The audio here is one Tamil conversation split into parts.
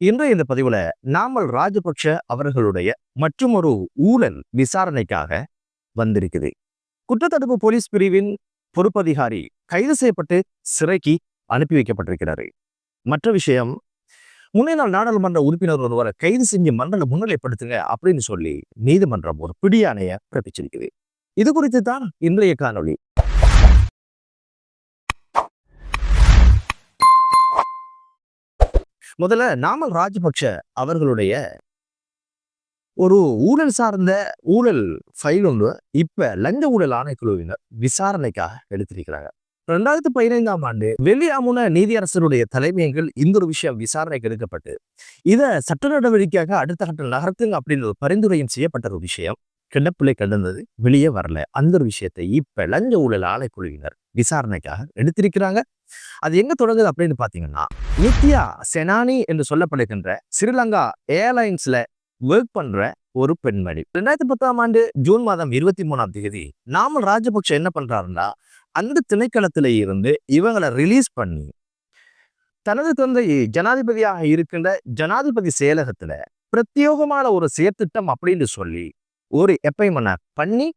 இன்றைய இந்த பதிவுல நாமல் ராஜபக்ஷ அவர்களுடைய மற்றும் ஒரு ஊழல் விசாரணைக்காக வந்திருக்குது. குற்றத்தடுப்பு போலீஸ் பிரிவின் பொறுப்பதிகாரி கைது செய்யப்பட்டு சிறைக்கு அனுப்பி வைக்கப்பட்டிருக்கிறாரு. மற்ற விஷயம் முன்னே நாள் நாடாளுமன்ற உறுப்பினர் ஒருவரை கைது செஞ்சு மண்டலம் முன்னிலைப்படுத்துங்க அப்படின்னு சொல்லி நீதிமன்றம் ஒரு பிடியானைய பிறப்பிச்சிருக்குது. இது குறித்து தான் இன்றைய காணொளி. முதல்ல நாமல் ராஜபக்ஷ அவர்களுடைய ஒரு ஊழல் சார்ந்த ஊழல் ஃபைல் ஒன்று இப்ப லஞ்ச ஊழல் ஆணைக்குழுவினர் விசாரணைக்காக எடுத்திருக்கிறாங்க. ரெண்டாயிரத்தி பதினைந்தாம் ஆண்டு வெள்ளியாமுன நீதியரசருடைய தலைமையங்கள் இந்த ஒரு விஷயம் விசாரணைக்கு எடுக்கப்பட்டு இதை சட்ட நடவடிக்கையாக அடுத்த கட்ட நகர்த்துங்க அப்படின்னு ஒரு பரிந்துரையும் செய்யப்பட்ட ஒரு விஷயம். கிண்ணப்பிள்ளை கிடந்தது வெளியே வரல. அந்த ஒரு விஷயத்தை இப்ப லஞ்ச ஊழல் ஆலைக்குழுவினர் விசாரணைக்காக எடுத்திருக்கிறாங்க. அது எங்க தொடங்குது அப்படின்னு பாத்தீங்கன்னா நித்யா செனானி என்று சொல்லப்படுகின்ற ஸ்ரீலங்கா ஏர்லைன்ஸ்ல ஒர்க் பண்ற ஒரு பெண்மணி. ரெண்டாயிரத்தி பத்தாம் ஆண்டு ஜூன் மாதம் இருபத்தி மூணாம் தேதி நாமல் ராஜபக்ஷ என்ன பண்றாருன்னா அந்த திணைக்களத்தில இருந்து இவங்களை ரிலீஸ் பண்ணி தனது தந்தை ஜனாதிபதியாக இருக்கின்ற ஜனாதிபதி செயலகத்துல பிரத்யேகமான ஒரு செயற்திட்டம் அப்படின்னு சொல்லி ஒரு எப்பைமனை பண்ணி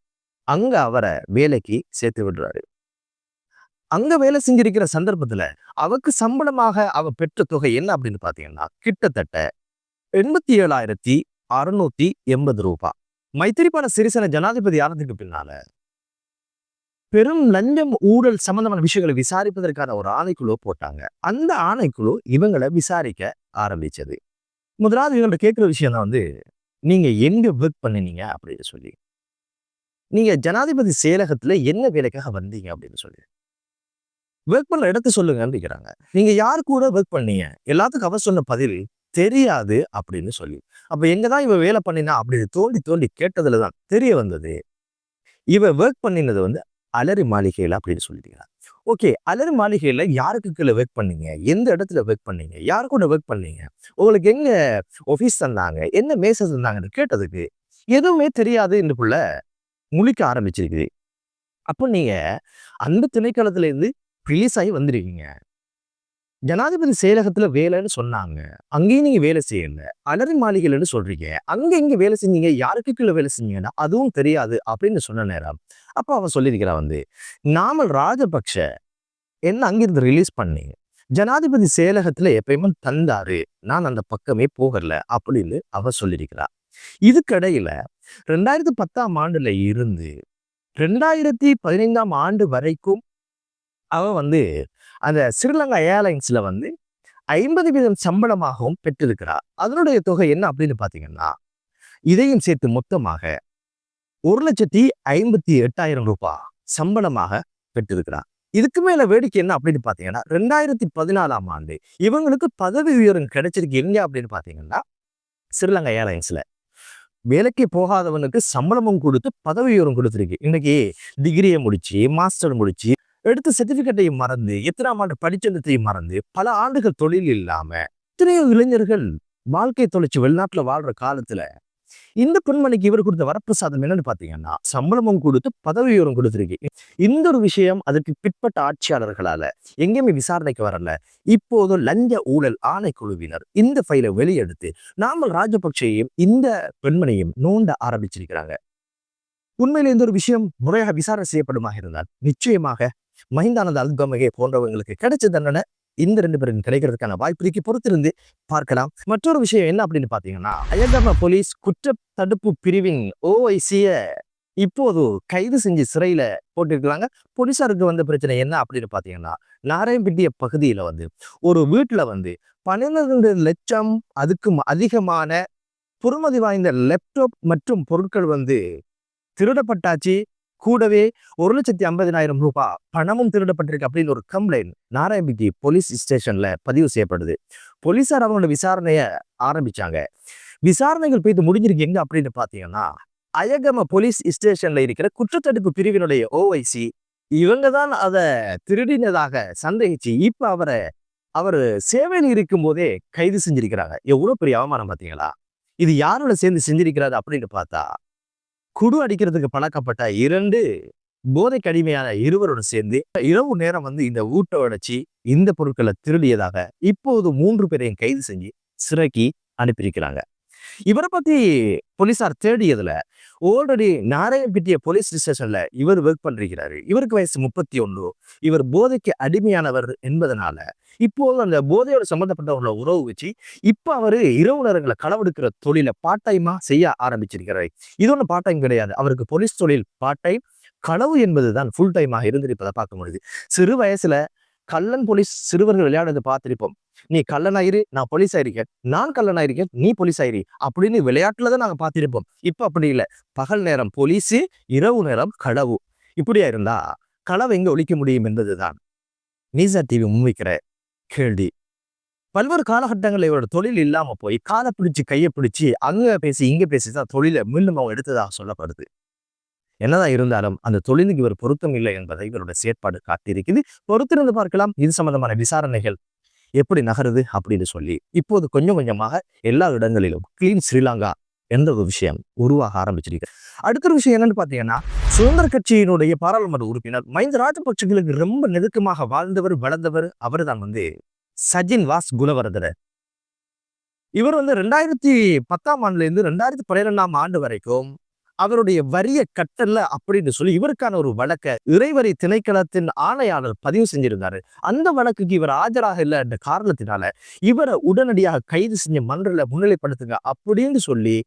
அங்க அவரை வேலைக்கு சேர்த்து விடுறாரு. அங்க வேலை செஞ்சிருக்கிற சந்தர்ப்பத்துல அவருக்கு சம்பளமாக அவ பெற்ற தொகை என்ன அப்படின்னு பாத்தீங்கன்னா கிட்டத்தட்ட எண்பத்தி ஏழாயிரத்தி அறுநூத்தி எண்பது ரூபாய் மைத்திரிபால சிறிசேன ஜனாதிபதி ஆனதுக்கு பின்னால பெரும் லஞ்சம் ஊழல் சம்பந்தமான விஷயங்களை விசாரிப்பதற்கான ஒரு ஆணைக்குழு போட்டாங்க. அந்த ஆணைக்குழு இவங்களை விசாரிக்க ஆரம்பிச்சது. முதலாவது இவங்கள்ட்ட கேட்குற விஷயம் தான் வந்து நீங்கள் எங்கே ஒர்க் பண்ணினீங்க அப்படின்னு சொல்லி. நீங்கள் ஜனாதிபதி செயலகத்துல என்ன வேலைக்காக வந்தீங்க அப்படின்னு சொல்லி. ஒர்க் பண்ணுற இடத்த சொல்லுங்கன்னு கேட்குறாங்க நீங்க யார் கூட ஒர்க் பண்ணீங்க? எல்லாத்துக்கும் அவர் சொன்ன பதில் தெரியாது அப்படின்னு சொல்லி. அப்போ எங்கே தான் இவன் வேலை பண்ணினா அப்படின்னு தோண்டி தோண்டி கேட்டதுல தான் தெரிய வந்தது. இவ ஒர்க் பண்ணினது வந்து அலரி மாளிகையில் அப்படின்னு சொல்லிட்டீங்களா? ஓகே. அலர் மாளிகையில் யாருக்கு கீழே ஒர்க் பண்ணீங்க? எந்த இடத்துல ஒர்க் பண்ணீங்க? யாரு கூட ஒர்க் பண்ணீங்க? உங்களுக்கு எங்கே ஆஃபீஸ் தந்தாங்க? என்ன மேசஸ் தந்தாங்கன்னு கேட்டதுக்கு எதுவுமே தெரியாது என்றுக்குள்ள முழிக்க ஆரம்பிச்சிருக்குது. அப்போ நீங்கள் அந்த திணைக்களத்துலேருந்து ரிலீஸ் ஆகி வந்திருக்கீங்க ஜனாதிபதி செயலகத்துல வேலைன்னு சொன்னாங்க. அங்கேயும் நீங்க வேலை செய்யல அலரி மாளிகைன்னு சொல்றீங்க. அங்க இங்கே வேலை செஞ்சீங்க. யாருக்கு கீழே வேலை செஞ்சீங்கன்னா அதுவும் தெரியாது அப்படின்னு சொன்ன நேரம். அப்ப அவன் சொல்லியிருக்கிறா வந்து நாமல் ராஜபக்ஷ என்ன அங்கிருந்து ரிலீஸ் பண்ணி ஜனாதிபதி செயலகத்துல எப்பயுமே தந்தாரு. நான் அந்த பக்கமே போகல. அப்படின்னு அவ சொல்லியிருக்கிறா. இதுக்கடையில ரெண்டாயிரத்தி பத்தாம் ஆண்டுல இருந்து ரெண்டாயிரத்தி பதினைந்தாம் ஆண்டு வரைக்கும் அவ வந்து அந்த ஸ்ரீலங்கா ஏர்லைன்ஸ்ல வந்து ஐம்பது வீதம் சம்பளமாகவும் பெற்றிருக்கிறார். அதனுடைய தொகை என்ன அப்படின்னு பார்த்தீங்கன்னா இதையும் சேர்த்து மொத்தமாக ஒரு லட்சத்தி ஐம்பத்தி எட்டாயிரம் ரூபாய் சம்பளமாக பெற்றிருக்கிறார். இதுக்கு மேல வேடிக்கை என்ன அப்படின்னு பார்த்தீங்கன்னா ரெண்டாயிரத்தி பதினாலாம் ஆண்டு இவங்களுக்கு பதவி உயர்வு கிடைச்சிருக்கு எங்க அப்படின்னு பார்த்தீங்கன்னா ஸ்ரீலங்கா ஏர்லைன்ஸில். வேலைக்கு போகாதவனுக்கு சம்பளமும் கொடுத்து பதவி உயர்வும் கொடுத்துருக்கு. இன்னைக்கு டிகிரியை முடிச்சு மாஸ்டர் முடிச்சு எடுத்த சர்டிபிகேட்டையும் மறந்து எத்தனாம் ஆண்டு படிச்சந்தத்தையும் மறந்து பல ஆண்டுகள் தொழில் இல்லாம எத்தனையோ இளைஞர்கள் வாழ்க்கை தொலைச்சு வெளிநாட்டுல வாழ்ற காலத்துல இந்த பெண்மணிக்கு இவர் கொடுத்த வரப்பிரசாதம் என்னன்னு பாத்தீங்கன்னா சம்பளமும் கொடுத்து பதவி உயரம் கொடுத்துருக்கு இந்த ஒரு விஷயம் அதற்கு பிற்பட்ட ஆட்சியாளர்களால எங்கேயுமே விசாரணைக்கு வரல. இப்போது லஞ்ச ஊழல் ஆணைக்குழுவினர் இந்த ஃபைலை வெளியெடுத்து நாமல் ராஜபக்சேயும் இந்த பெண்மணியும் நோண்ட ஆரம்பிச்சிருக்கிறாங்க. உண்மையில இந்த ஒரு விஷயம் முறையாக விசாரணை செய்யப்படுமாக இருந்தால் நிச்சயமாக மஹிந்தானந்த அல்கமகே போன்றவங்களுக்கு கிடைச்ச தண்டனை இந்த ரெண்டு பேரும் கிடைக்கிறதுக்கான வாய்ப்பு இருக்கு. பொறுத்திருந்து பார்க்கலாம். மற்றொரு விஷயம் என்ன அப்படின்னு பாத்தீங்கன்னா அயகம போலீஸ் குற்ற தடுப்பு பிரிவின் ஓஐசிய இப்போது கைது செஞ்சு சிறையில போட்டிருக்கிறாங்க. போலீசாருக்கு வந்த பிரச்சனை என்ன அப்படின்னு பாத்தீங்கன்னா நாராயணப்பட்டிய பகுதியில வந்து ஒரு வீட்டுல வந்து பன்னிரண்டு லட்சம் அதுக்கும் அதிகமான பொறுமதி வாய்ந்த லேப்டாப் மற்றும் பொருட்கள் வந்து திருடப்பட்டாச்சு. கூடவே ஒரு லட்சத்தி ஐம்பதினாயிரம் ரூபாய் பணமும் திருடப்பட்டிருக்கு அப்படின்னு ஒரு கம்ப்ளைண்ட் நாராயணபட்டி போலீஸ் ஸ்டேஷன்ல பதிவு செய்யப்படுது. போலீசார் அவங்களோட விசாரணைய ஆரம்பிச்சாங்க. விசாரணைகள் போயிட்டு முடிஞ்சிருக்கு எங்க அப்படின்னு பாத்தீங்கன்னா அயகம போலீஸ் ஸ்டேஷன்ல இருக்கிற குற்றத்தடுப்பு பிரிவினுடைய ஓவைசி இவங்க தான் அதை திருடினதாக சந்தேகிச்சு. இப்ப அவரை அவர் சேவையில் இருக்கும் போதே கைது செஞ்சிருக்கிறாங்க. எவ்வளவு பெரிய அவமானம் பாத்தீங்களா இது யாரோட சேர்ந்து செஞ்சிருக்கிறாரு அப்படின்னு பார்த்தா குடு அடிக்கிறதுக்கு பழக்கப்பட்ட இரண்டு போதைக்கு அடிமையான இருவரோடு சேர்ந்து இரவு நேரம் வந்து இந்த ஊட்ட உடைச்சி இந்த பொருட்களை திருடியதாக இப்போது மூன்று பேரையும் கைது செஞ்சு சிறைக்கு அனுப்பியிருக்கிறாங்க. இவரை பத்தி போலீசார் தேடியதுல ஆல்ரெடி நாராயணப்பட்டிய போலீஸ் ஸ்டேஷன்ல இவர் ஒர்க் பண்ணிருக்கிறாரு இவருக்கு வயசு முப்பத்தி ஒன்று இவர் போதைக்கு அடிமையானவர் என்பதனால இப்போது அந்த போதையோட சம்பந்தப்பட்டவர்களோட உறவு வச்சு இப்போ அவர் இரவு நேரங்களை களவெடுக்கிற தொழிலை பார்ட் டைமா செய்ய ஆரம்பிச்சிருக்கிறார். இது ஒன்றும் பார்ட் டைம் கிடையாது. அவருக்கு போலீஸ் தொழில் பார்ட் டைம் களவு என்பதுதான் ஃபுல் டைமாக இருந்திருப்பதை பார்க்க முடியுது. சிறு வயசுல கள்ளன் போலீஸ் சிறுவர்கள் விளையாடுறதை பார்த்திருப்போம். நீ கல்லனாயிரு நான் போலீஸ் ஆயிருக்கேன் நான் கல்லனாயிருக்கேன் நீ போலீஸ் ஆயிரு அப்படின்னு விளையாட்டுல தான் நாங்க பார்த்திருப்போம். இப்ப அப்படி இல்லை. பகல் நேரம் போலீஸு இரவு நேரம் களவு. இப்படியா இருந்தா களவு எங்க ஒழிக்க முடியும் என்பதுதான். நீசா டிவி முன்வைக்கிற கேள்வி. பல்வேறு காலகட்டங்களில் இவரோட தொழில் இல்லாம போய் காலை பிடிச்சு கையை பிடிச்சு அங்க பேசி இங்க பேசி தான் தொழிலை மீண்டும் அவங்க எடுத்ததாக சொல்லப்படுது. என்னதான் இருந்தாலும் அந்த தொழிலுக்கு இவர் பொருத்தம் இல்லை என்பதை இவருடைய செயற்பாடு காட்டியிருக்குது. பொறுத்திருந்து பார்க்கலாம். இது சம்பந்தமான விசாரணைகள் எப்படி நகருது அப்படின்னு சொல்லி இப்போது கொஞ்சம் கொஞ்சமாக எல்லா இடங்களிலும் கிளீன் ஸ்ரீலங்கா என்ற ஒரு விஷயம் உருவாக ஆரம்பிச்சிருக்கு. அடுத்த ஒரு விஷயம் என்னன்னு பார்த்தீங்கன்னா சுதந்திர கட்சியினுடைய பாராளுமன்ற உறுப்பினர் மஹிந்த ராஜபக்சங்களுக்கு ரொம்ப நெருக்கமாக வாழ்ந்தவர் வளர்ந்தவர் அவர் தான் வந்து சஜின் வாஸ் குலவரதர். இவர் வந்து ரெண்டாயிரத்தி பத்தாம் ஆண்டுல இருந்து ரெண்டாயிரத்தி பன்னிரெண்டாம் ஆண்டு வரைக்கும் அவருடைய வரிய கட்டல்ல அப்படின்னு சொல்லி இவருக்கான ஒரு வழக்க இறைவரி திணைக்களத்தின் ஆணையாளர் பதிவு செஞ்சிருந்தாரு. அந்த வழக்குக்கு இவர் ஆஜராக இல்லை என்ற காரணத்தினால இவரை உடனடியாக கைது செஞ்ச மன்றல முன்னிலைப்படுத்துங்க அப்படின்னு சொல்லி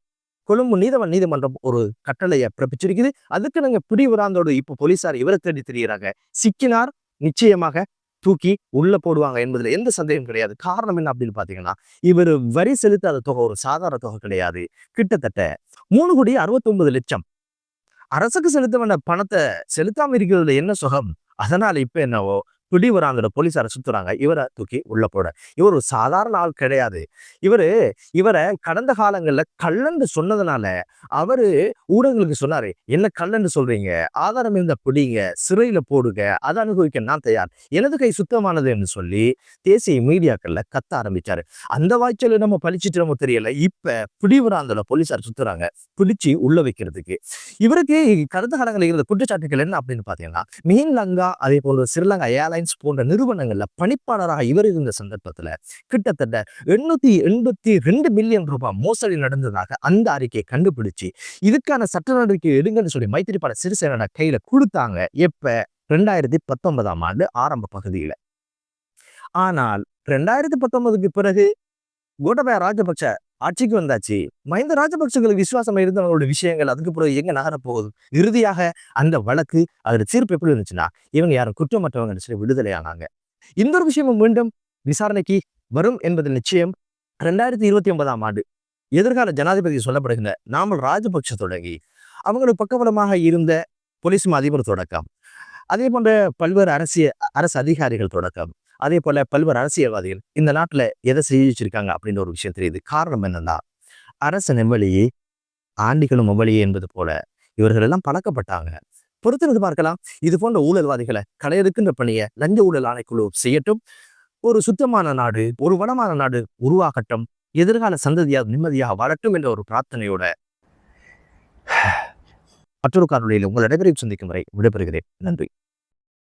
கொழும்பு நீதவன் நீதிமன்றம் ஒரு கட்டளையை பிறப்பிச்சிருக்குது. அதுக்கு நாங்க பிடிவராந்தோடு இப்ப போலீசார் இவரை தேடி தெரிகிறாங்க சிக்கினார் நிச்சயமாக தூக்கி உள்ள போடுவாங்க என்பதுல எந்த சந்தேகம் கிடையாது. காரணம் என்ன அப்படின்னு பாத்தீங்கன்னா இவர் வரி செலுத்தாத தொகை ஒரு சாதாரண தொகை கிடையாது. கிட்டத்தட்ட மூணு கோடி அறுபத்தி ஒன்பது லட்சம். அரசுக்கு செலுத்த வேண்டிய பணத்தை செலுத்தாம இருக்கிறதுல என்ன சுகம்? அதனால இப்ப என்னவோ பிடிவராங்கிற போலீஸாரை சுத்துறாங்க. இவரை தூக்கி உள்ள போட. இவர் ஒரு சாதாரண ஆள் கிடையாது. இவரு இவரை கடந்த காலங்களில் கள்ளன்னு சொன்னதுனால அவரு ஊடகங்களுக்கு சொன்னாரு என்ன கள்ளன்னு சொல்றீங்க? ஆதாரம் இருந்த பிடிங்க சிறையில போடுங்க அதை அனுபவிக்க நான் தயார். எனது கை சுத்தமானது என்று சொல்லி தேசிய மீடியாக்கள்ல கத்த ஆரம்பிச்சாரு. அந்த வாய்ச்சல் நம்ம பழிச்சிட்டு நம்ம தெரியல. இப்ப பிடிவராந்தல போலீஸார் சுத்துறாங்க. பிடிச்சு உள்ள வைக்கிறதுக்கு. இவருக்கு கடந்த காலங்களில் இருந்த குற்றச்சாட்டுகள் என்ன அப்படின்னு பாத்தீங்கன்னா மீன் லங்கா அதே போன்ற ஸ்ரீலங்கா ஏழை ஏர்லைன்ஸ் போன்ற நிறுவனங்களில் பணிப்பாளராக இவர் இருந்த சந்தர்ப்பத்தில் கிட்டத்தட்ட எண்ணூத்தி எண்பத்தி ரெண்டு மில்லியன் ரூபாய் மோசடி நடந்ததாக அந்த அறிக்கையை கண்டுபிடிச்சு இதுக்கான சட்ட நடவடிக்கை எடுங்கன்னு சொல்லி மைத்திரிபால சிறிசேன கையில கொடுத்தாங்க. எப்ப? ரெண்டாயிரத்தி பத்தொன்பதாம் ஆண்டு ஆரம்ப பகுதியில. ஆனால் ரெண்டாயிரத்தி பத்தொன்பதுக்கு பிறகு கோட்டபய ராஜபக்ச ஆட்சிக்கு வந்தாச்சு. மஹிந்த ராஜபக்சங்களுக்கு விசுவாசம் இருந்தவங்களோட விஷயங்கள் அதுக்கு பிறகு எங்க நகரப்போகுது இறுதியாக அந்த வழக்கு அதோட தீர்ப்பு எப்படி இருந்துச்சுன்னா இவங்க யாரும் குற்றமற்றவங்க சொல்லி விடுதலை ஆனாங்க. இந்த ஒரு விஷயமும் மீண்டும் விசாரணைக்கு வரும் என்பது நிச்சயம். ரெண்டாயிரத்தி இருபத்தி ஒன்பதாம் ஆண்டு எதிர்கால ஜனாதிபதி சொல்லப்படுகின்ற நாமல் ராஜபக்ஷ தொடங்கி அவங்களுக்கு பக்கபலமாக இருந்த போலீஸ் அதிபர் தொடக்கம். அதே போன்ற பல்வேறு அரசிய அரசு அதிகாரிகள் தொடக்கம். அதே போல பல்வேறு அரசியல்வாதிகள் இந்த நாட்டில் எதை செய்ய வச்சிருக்காங்க அப்படின்ற ஒரு விஷயம் தெரியுது. காரணம் என்னன்னா அரச நெவ்வழியே ஆண்டிகளும் எவ்வளியே என்பது போல இவர்கள் எல்லாம் பழக்கப்பட்டாங்க. பொறுத்திருந்து பார்க்கலாம். இது போன்ற ஊழல்வாதிகளை களையெடுக்கின்ற பணியை லஞ்ச ஊழல் ஆணைக்குழு செய்யட்டும். ஒரு சுத்தமான நாடு ஒரு வளமான நாடு உருவாகட்டும். எதிர்கால சந்ததியாக நிம்மதியாக வாழட்டும் என்ற ஒரு பிரார்த்தனையோட மற்றொரு காணொலியில் உங்கள் நடைபெறையும் சந்திக்கும் வரை விடைபெறுகிறேன். நன்றி.